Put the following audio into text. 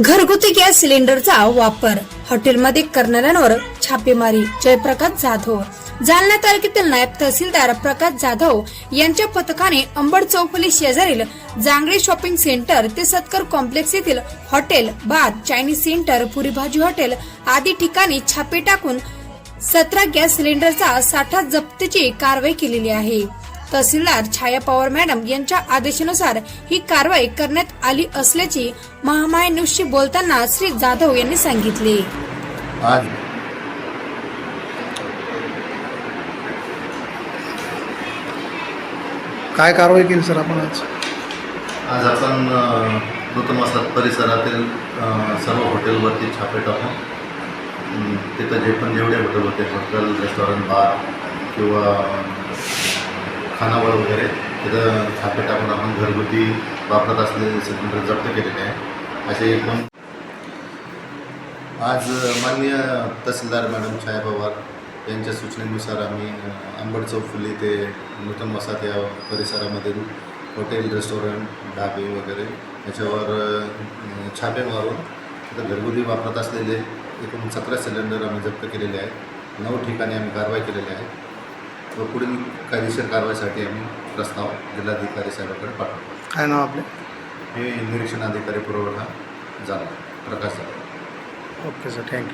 घरगुती गॅस सिलेंडरचा वापर. हॉटेलमध्ये करणाऱ्यांवर छापेमारी. जयप्रकाश जाधव. जालना तालुक्यातील नायब तहसीलदार प्रकाश जाधव यांच्या पथकाने अंबड चौफुली शेजारील जांगडे शॉपिंग सेंटर ते सत्कर कॉम्प्लेक्स येथील hotel bar Chinese centre puri bhaji hotel आदी ठिकाणी छापे टाकून सतरा गॅस सिलेंडरचा साठा जप्तीची कारवाई केलेली आहे. तहसीलदार छाया पवार मॅडम यांच्या आदेशानुसार ही कारवाई करण्यात आली असल्याची महामाय न्यूजशी बोलताना श्री जाधव यांनी सांगितले. आज काय कारवाई केली सर आपण आज? आज आपण नूतन वसाहत परिसरातील अ, सर्व हॉटेलवरती छापे टाकून अम, तिथं जे पण जेवढे हॉटेल होते हॉटेल रेस्टॉरंट बार किंवा खानावळ वगैरे तिथं छापे टाकून आपण घरगुती वापरत असलेले सिलेंडर जप्त केलेले आहे. असे एकूण आज माननीय तहसीलदार मॅडम छाया पवार यांच्या सूचनेनुसार आम्ही आंबड चौफुली ते नूतन वसाहत या परिसरामधील हॉटेल रेस्टॉरंट ढाबे वगैरे याच्यावर छापे मारून तिथं घरगुती वापरत असलेले एकूण सतरा सिलेंडर आम्ही जप्त केलेले आहेत नऊ ठिकाणी आम्ही कारवाई केलेली आहे. व पुढील कायदेशीर कारवाईसाठी आम्ही प्रस्ताव जिल्हाधिकारी साहेबांकडे पाठवतो. काय नाव आपले? हे निरीक्षण अधिकारी पुरवठा झाला प्रकाश झाला. Okay sir thank you.